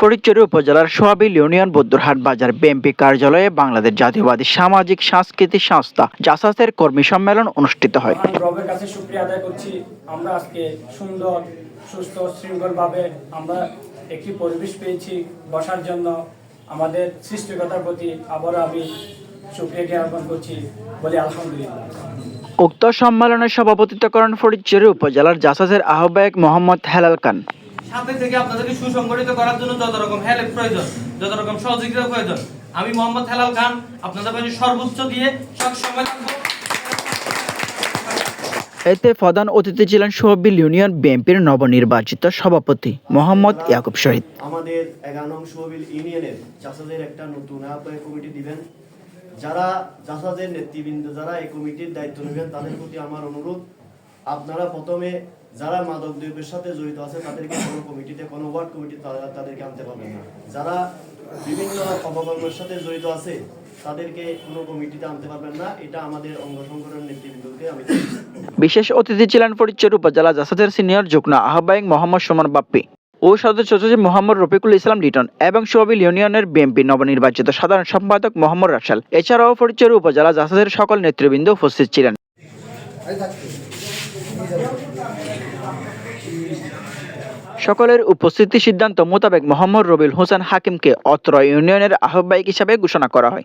ফটিকছড়ি উপজেলার সোয়াবিল ইউনিয়ন বৌদ্ধরহাট বাজার বিএনপি কার্যালয়ে বাংলাদেশ জাতীয়বাদী সামাজিক সাংস্কৃতিক সংস্থা জাসাসের কর্মী সম্মেলন অনুষ্ঠিত হয়। রবের কাছে শুক্রিয়া আদায় করছি। আমরা আজকে সুন্দর সুস্থ শৃঙ্খলভাবে আমরা একটি পরিবেশ পেয়েছি বসার জন্য। আমাদের সৃষ্টিকতার প্রতি আবারও আমি শুক্রিয়া জ্ঞাপন করছি বলি আলহামদুলিল্লাহ। উক্ত সম্মেলনে সভাপতিত্ব করেন ফটিকছড়ি উপজেলার জাসাসের আহ্বায়ক মোহাম্মদ হেলাল খান। সাথে থেকে আপনাদেরকে সুসংগঠিত করার জন্য যত রকম হেল্প প্রয়োজন যত রকম সহযোগিতা প্রয়োজন আমি মোহাম্মদ হেলাল খান আপনাদের কাছে সর্বোচ্চ দিয়ে সব সময় থাকব। এতে প্রধান অতিথি ছিলেন সোয়াবিল ইউনিয়ন বিএনপির নবনির্বাচিত সভাপতি মোহাম্মদ ইয়াকুব শহীদ। আমাদের এগারো নং সোহবিল ইউনিয়নের জাসাজের একটা নতুন আহ্বায়ক কমিটি দিবেন। যারা জাসাজের নেতৃবৃন্দ যারা এই কমিটির দায়িত্ব নেবেন তাদের প্রতি আমার অনুরোধ। আপনারা প্রথমে যারা মাদক দ্রব্যের সাথে জড়িত আছে তাদেরকে কোনো কমিটিতে কোনো ওয়ার্ড কমিটি তাদেরকে আনতে পারবেন না। যারা বিভিন্ন অপকর্মের সাথে জড়িত আছে তাদেরকে কোনো কমিটিতে আনতে পারবেন না। এটা আমাদের অঙ্গ সংগঠনের নেতৃবৃন্দকে আমি বিশেষ অতিথি ছিলেন ফটিকছড়ি উপজেলা জাসাসের সিনিয়র যুগ্ম আহ্বায়ক মোহাম্মদ সুমন বাপ্পি ও সদস্য সচিব মোহাম্মদ রফিকুল ইসলাম লিটন এবং সোয়াবিল ইউনিয়নের বিএনপি নবনির্বাচিত সাধারণ সম্পাদক মোহাম্মদ রাশাল। এছাড়াও ফটিকছড়ি উপজেলা জাসাদের সকল নেতৃবৃন্দ উপস্থিত ছিলেন। সকলের উপস্থিতি সিদ্ধান্ত মোতাবেক মোহাম্মদ রবিল হোসেন হাকিমকে অত্র ইউনিয়নের আহ্বায়ক হিসাবে ঘোষণা করা হয়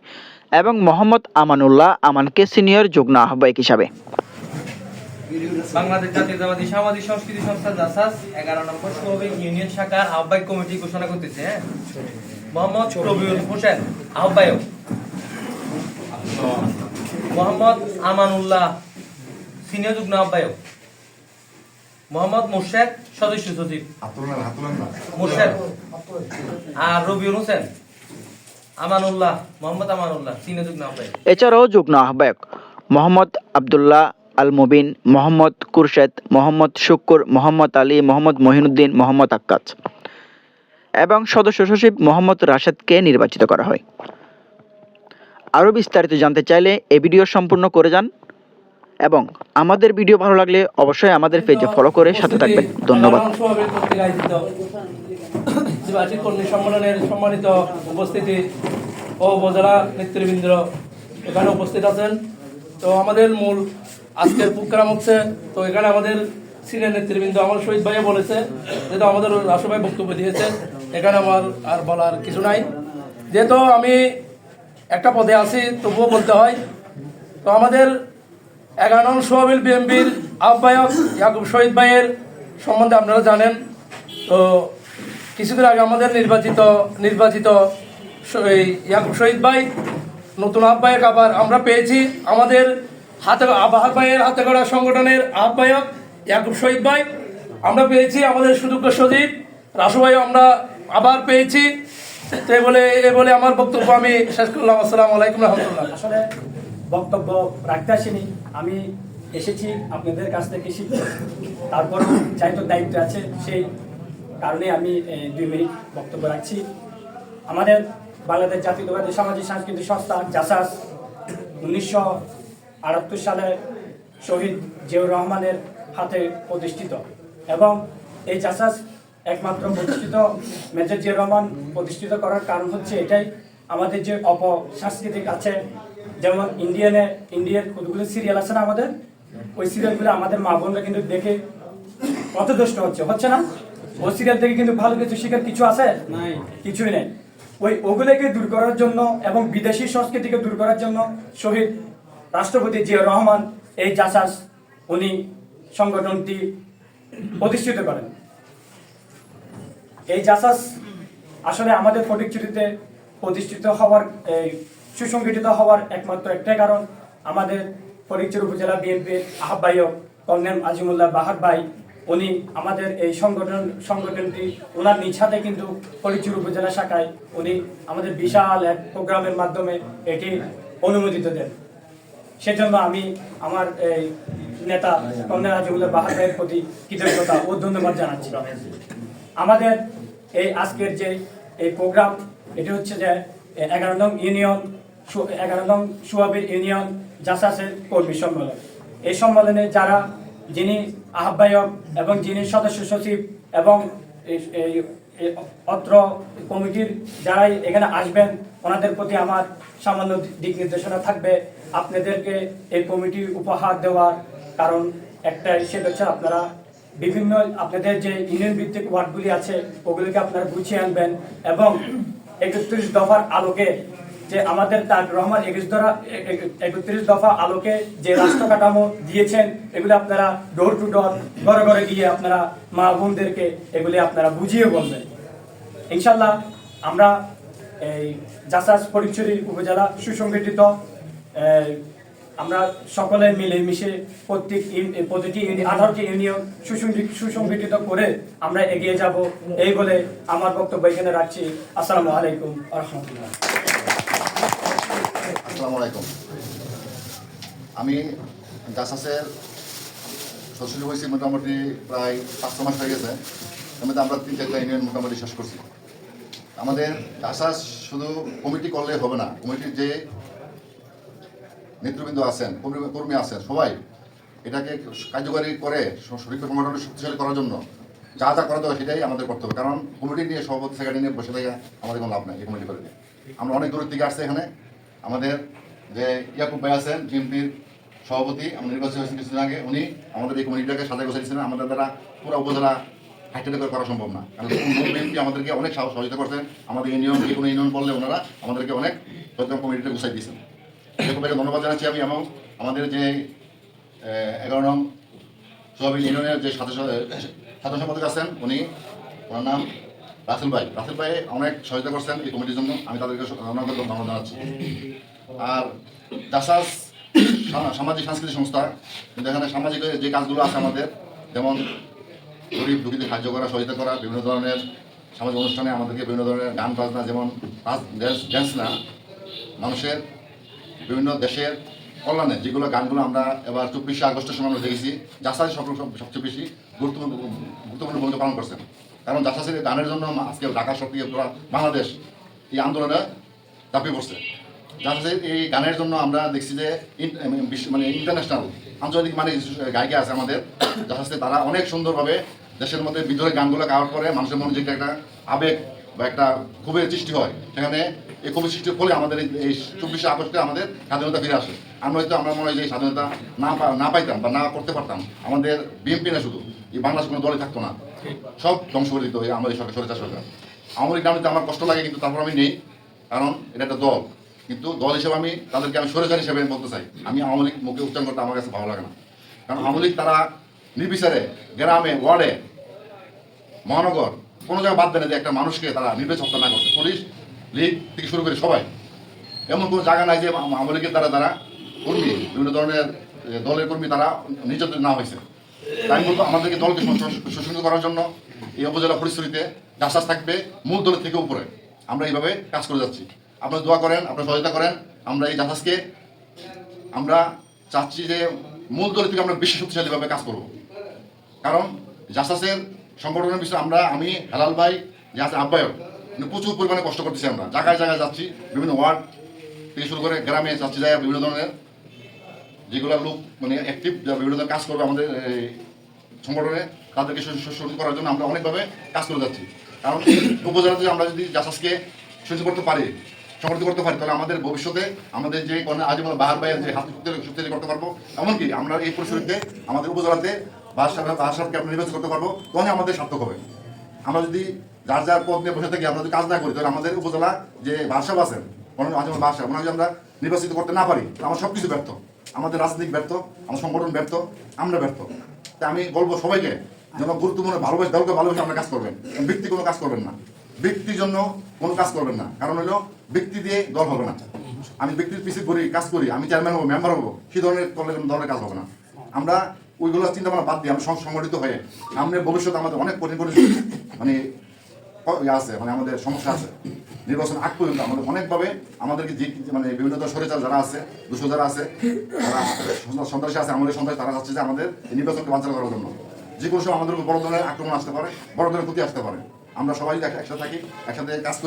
এবং মোহাম্মদ আমানুল্লাহ আমানকে সিনিয়র যুগ্ম আহ্বায়ক হিসাবে। বাংলাদেশ জাতীয়তাবাদী সামাজিক সংস্কৃতি সংস্থা জাসাস এগারো নম্বর সোহবিল ইউনিয়ন শাখার আহ্বায়ক কমিটি ঘোষণা করতেছে হ্যাঁ? মোহাম্মদ রবিউল হোসেন, আহ্বায়ক। মোহাম্মদ আমানুল্লাহ, সিনিয়র যুগ্ম আহ্বায়ক। মোহাম্মদ মোর্শেদ সদস্য সচিব। মোর্শেদ। আর রবিউল হোসেন। আমানুল্লাহ মোহাম্মদ আমানুল্লাহ সিনিয়র যুগ্ম আহ্বায়ক এছাড়াও যুগ্ম আহ্বায়ক মোহাম্মদ আবদুল্লাহ আল মুবিন মোহাম্মদ কুরশেদ মোহাম্মদ শুক্কুর মোহাম্মদ আলী মোহাম্মদ মহিনুদ্দিন মোহাম্মদ আক্কাজ এবং সদস্য সচিব মোহাম্মদ রাশেদকে নির্বাচিত করা হয়। আরও বিস্তারিত জানতে চাইলে এই ভিডিও সম্পূর্ণ করে যান। এবং আমাদের ভিডিও ভালো লাগলে অবশ্যই আমাদের পেজে ফলো করে সাথে থাকবেন। ধন্যবাদ। সম্মানিত উপস্থিতি ও উপজেলা নেতৃবৃন্দ এখানে উপস্থিত আছেন তো আমাদের মূল আজকের প্রোগ্রাম হচ্ছে, তো এখানে আমাদের সিনিয়র নেতৃবৃন্দ আমার শহীদ ভাইয়া বলেছে, যেহেতু আমাদের রাষ্ট্র ভাই বক্তব্য দিয়েছে, এখানে আমার আর বলার কিছু নাই। যেহেতু আমি একটা পদে আছি, তবুও বলতে হয়, তো আমাদের এগারো নং সোহাবিল বিএমপির আহ্বায়ক ইয়াকুব শহীদ ভাইয়ের সম্বন্ধে আপনারা জানেন। তো কিছুদিন আগে আমাদের নির্বাচিত নির্বাচিত এই ইয়াকুব শহীদ ভাই নতুন আহ্বায়ক। আবার আমরা পেয়েছি আমাদের হাতে আবাহক ভাইয়ের হাতে করা সংগঠনের আহ্বায়ক ইয়াকুব শহীদ ভাই। আমরা পেয়েছি আমাদের সুযোগ্য সচিব রাসু ভাই আমরা আবার পেয়েছি। তো বলে এ বলে আমার বক্তব্য আমি শেষ করলাম। আসসালামু আলাইকুম রহমতুল্লাহ। বক্তব্য রাখতে আসিনি। আমি এসেছি আপনাদের কাছ থেকে শিখতে। তারপর যেহেতু দায়িত্ব আছে, সেই কারণে আমি দুই মিনিট বক্তব্য রাখছি। আমাদের বাংলাদেশ জাতীয়তাবাদী সামাজিক সাংস্কৃতিক সংস্থা, জাসাস, উনিশশো আটাত্তর সালে শহীদ জিয়াউর রহমানের হাতে প্রতিষ্ঠিত এবং এই জাসাস একমাত্র প্রতিষ্ঠিত, মেজর জিয়াউর রহমান প্রতিষ্ঠিত করার কারণ হচ্ছে এটাই। আমাদের যে অপ সাংস্কৃতিক আছে যেমন ইন্ডিয়ানে ইন্ডিয়ার কতগুলো সিরিয়াল আছে না আমাদের? ওই সিরিয়ালগুলো আমাদের মা বোনরা কিন্তু দেখে পথদষ্ট হচ্ছে। হচ্ছে না? ওই সিরিয়াল থেকে কিন্তু ভালো কিছু শিখার কিছু আছে? নাই। কিছুই নেই। ওই ওগুলোকে দূর করার জন্য এবং বিদেশি সংস্কৃতিকে দূর করার জন্য শহীদ রাষ্ট্রপতি জিয়াউর রহমান এই জাসাস উনি সংগঠনটি প্রতিষ্ঠিত করেন। এই জাসাস আসলে আমাদের ফটিকচুরিতে প্রতিষ্ঠিত হওয়ার এই সুসংগঠিত হওয়ার একমাত্র একটাই কারণ আমাদের ফটিকচুরি উপজেলা বিএনপির আহ্বায়ক কর্নেল আজিমুল্লাহ বাহার ভাই। উনি আমাদের এই সংগঠন, সংগঠনটি ওনার নিজ হাতে কিন্তু ফটিকচুরি উপজেলা শাখায় উনি আমাদের বিশাল এক প্রোগ্রামের মাধ্যমে এটি অনুমোদিত দেন। সেজন্য আমি আমার এই নেতা কর্নেল আজিমুল্লাহ বাহার ভাইয়ের প্রতি কৃতজ্ঞতা ও ধন্যবাদ জানাচ্ছি। আমাদের এই আজকের যে এই প্রোগ্রাম, এটি হচ্ছে যে এগারো নং ইউনিয়ন এগারো নং সুয়াবির ইউনিয়ন জাসাসের কর্মী সম্মেলন। এই সম্মেলনে যারা, যিনি আহ্বায়ক এবং যিনি সদস্য সচিব এবং অত্র কমিটির যারাই এখানে আসবেন, ওনাদের প্রতি আমার সামান্য দিক নির্দেশনা থাকবে। আপনাদেরকে এই কমিটি উপহার দেওয়ার কারণ একটা সেটা হচ্ছে আপনারা বিভিন্ন, আপনাদের যে ইউনিয়ন ভিত্তিক ওয়ার্ডগুলি আছে, ওগুলিকে আপনারা গুছিয়ে আনবেন এবং একত্রিশ দফার আলোকে যে আমাদের তার রহমান একত্রিশ দফা একত্রিশ দফা আলোকে যে রাষ্ট্র কাঠামো দিয়েছেন, এগুলি আপনারা ডোর টু ডোর ঘরে ঘরে গিয়ে আপনারা মা বোনদেরকে এগুলি আপনারা বুঝিয়ে বলবেন। ইনশাল্লাহ আমরা এই জাসাস ফটিকছড়ি উপজেলা সুসংগঠিত আমরা সকলে মিলে মিশে প্রত্যেক প্রতিটি আঠারোটি ইউনিয়ন সুসংগঠিত সুসংগঠিত করে আমরা এগিয়ে যাব, এই বলে আমার বক্তব্য এখানে রাখছি। আসসালামু আলাইকুম রহমতুল্লাহ। আসসালামু আলাইকুম। আমি জাসাসের সদস্য হয়েছি মোটামুটি প্রায় পাঁচ ছ মাস হয়ে গেছে। এর মধ্যে আমরা তিন, চারটা ইউনিয়ন মোটামুটি শেষ করছি। আমাদের জাসাস শুধু কমিটি করলে হবে না, কমিটির যে নেতৃবৃন্দ আছেন, কর্মী আছেন, সবাই এটাকে কার্যকরী করে, সঠিক সংগঠনকে শক্তিশালী করার জন্য যা যা করা দরকার সেটাই আমাদের কর্তব্য। কারণ কমিটি নিয়ে সভাপতি, সেক্রেটারি নিয়ে বসে থেকে আমাদের কোনো লাভ নাই এই কমিটি করে আমরা অনেক দূরের থেকে আসছি এখানে আমাদের যে ইয়াকুব ভাই আছেন, জিএমপির সভাপতি, আমরা নির্বাচিত হয়েছেন কিছুদিন আগে, উনি আমাদের এই কমিটিটাকে সাজায় গোছাইছিলেন আমাদের দ্বারা পুরো উপজেলা হাইটেড করে সম্ভব না। কারণ আমাদেরকে অনেক সহযোগিতা করছেন আমাদের ইউনিয়ন, যে কোনো ইউনিয়ন বললে ওনারা আমাদেরকে অনেক সচেতন কমিটিটা গুছাই দিয়েছেন। ইয়াকুব ভাইকে ধন্যবাদ জানাচ্ছি আমি, এবং আমাদের যে এগারো নং সোহাবিন ইউনিয়নের যে সাথে সাধারণ সম্পাদক আছেন, উনি, ওনার নাম রাসেল ভাই রাসেল ভাই অনেক সহায়তা করছেন এই কমিটির জন্য। আমি তাদেরকে অনেক ধন্যবাদ জানাচ্ছি। আর দাসাস সামাজিক সাংস্কৃতিক সংস্থা, কিন্তু এখানে সামাজিক যে কাজগুলো আছে আমাদের, যেমন গরিব দুঃখীদের সাহায্য করা, সহায়তা করা, বিভিন্ন ধরনের সামাজিক অনুষ্ঠানে আমাদেরকে বিভিন্ন ধরনের গান বাজনা, যেমন ড্যান্স না, মানুষের বিভিন্ন দেশের কল্যাণে যেগুলো গানগুলো আমরা এবার চব্বিশে আগস্টের সময় আমরা দেখেছি সব- সবচেয়ে বেশি গুরুত্বপূর্ণ গুরুত্বপূর্ণ ভূমিকা পালন করছেন। কারণ জাসাসের গানের জন্য আজকে ঢাকা সক্রিয় পুরো বাংলাদেশ এই আন্দোলনে ঝাঁপিয়ে পড়ছে। জাসাসের এই গানের জন্য আমরা দেখছি যে মানে ইন্টারন্যাশনাল, আঞ্চলিক মানে গায়িকা আছে আমাদের। জাসাসে তারা অনেক সুন্দরভাবে দেশের মধ্যে বিদ্রোহের গানগুলো গাওয়ার পরে মানুষের মনে যে একটা আবেগ বা একটা ক্ষোভের সৃষ্টি হয়। সেখানে এই ক্ষোভের সৃষ্টির ফলে আমাদের এই- চব্বিশে আগস্টে আমাদের স্বাধীনতা ফিরে আসে। আমরা হয়তো আমরা মনে হয় যে স্বাধীনতা না না পাইতাম বা না করতে পারতাম। আমাদের বিএনপি না শুধু, এই বাংলাদেশ কোনো দলে থাকতো না। সব ধ্বংস করে দিত এই আমাদের সরকার সরকার সরকার আওয়ামী লীগ নামে আমার কষ্ট লাগে, কিন্তু তারপর আমি নেই, কারণ এটা একটা দল। কিন্তু দল হিসেবে আমি তাদেরকে আমি সরেচার হিসেবে বলতে চাই, আমি আওয়ামী লীগ মুখে উচ্চারণ করতে আমার কাছে ভালো লাগে না। কারণ আওয়ামী লীগ তারা নির্বিচারে গ্রামে, ওয়ার্ডে, মহানগর, কোনো জায়গায় বাদ দেয় যে একটা মানুষকে তারা নির্বাচন হত্যা না করছে পুলিশ, লীগ থেকে শুরু করে সবাই। এমন কোনো জায়গা নাই যে আওয়ামী লীগের দ্বারা তারা কর্মী, বিভিন্ন ধরনের দলের কর্মী তারা নির্যাতিত না হয়েছে। তাই বলব আমাদেরকে দলকে সুসংগত করার জন্য এই উপজেলা পরিস্থিতিতে চাষাস থাকবে মূল দলের থেকে উপরে। আমরা এইভাবে কাজ করে যাচ্ছি। আপনারা দোয়া করেন, আপনারা সহায়তা করেন, আমরা এই জাহাজকে আমরা চাচ্ছি যে মূল দলের থেকে আমরা বেশি শক্তিশালীভাবে কাজ করব। কারণ জাসাসের সংগঠনের বিষয়ে আমরা, আমি, হেলাল ভাই যে আছে আহ্বায়ক উনি প্রচুর পরিমাণে কষ্ট করতেছি আমরা। জায়গায় জায়গায় যাচ্ছি, বিভিন্ন ওয়ার্ড থেকে শুরু করে গ্রামে যাচ্ছি জায়গায় বিভিন্ন ধরনের যেগুলো লোক মানে অ্যাক্টিভ বিভিন্ন কাজ করবে আমাদের সংগঠনে, তাদেরকে শোষণ করার জন্য আমরা অনেকভাবে কাজ করে যাচ্ছি। কারণ উপজেলাতে আমরা যদি জাসাসকে সুযোগ করতে পারি, সংগঠিত করতে পারি, তাহলে আমাদের ভবিষ্যতে আমাদের যে কোনো আজীবন বাহার বাইরের যে হাত শক্তিশালী করতে পারব। এমনকি আমরা এই পরিস্থিতিতে আমাদের উপজেলাতে বাদশাহ বাদশাহকে আমরা নির্বাচন করতে পারব তখন আমাদের সার্থক হবে। আমরা যদি যার যার পদ নিয়ে বসে থাকি, আমরা যদি কাজ না করি, তাহলে আমাদের উপজেলা যে বাদশাহ আছেন আজীবন বাদশাহ ওনাকে যদি আমরা নির্বাচিত করতে না পারি আমার সব কিছু ব্যর্থ। আমাদের রাজনীতিক ব্যর্থ, আমার সংগঠন ব্যর্থ, আমরা ব্যর্থ। তাই আমি বলব সবাইকে, যেন গুরুত্বপূর্ণ ভালোবাসে, দলকে ভালোবাসে আমরা কাজ করবেন। ব্যক্তি কোনো কাজ করবেন না। ব্যক্তির জন্য কোনো কাজ করবেন না। কারণ হলো, ব্যক্তি দিয়ে দল হবে না। আমি ব্যক্তির পিছিয়ে করি কাজ করি, আমি চেয়ারম্যান হব, মেম্বার হব, সেই ধরনের কোনো ধরনের কাজ হবে না। আমরা ওইগুলো চিন্তা ভাবনা বাদ দিয়ে আমরা সংগঠিত হয়ে সামনে ভবিষ্যতে আমাদের অনেক কঠিন কঠিন মানে ইয়ে আছে মানে আমাদের সমস্যা আছে। নির্বাচন আগ পর্যন্ত আমাদের অনেকভাবে আমাদেরকে যে মানে বিভিন্ন সরেচার যারা আছে, দুশো যারা আছে যারা সন্ত্রাস- আছে, আমাদের সন্ত্রাসী, তারা চাচ্ছে যে আমাদের নির্বাচনকে বাঞ্চাল করার জন্য। যে কোনো সময় আমাদের উপর বড় ধরনের আক্রমণ আসতে পারে, বড় ধরনের ক্ষতি আসতে পারে। আমরা সবাই এক- একসাথে থাকি, একসাথে কাজ করি।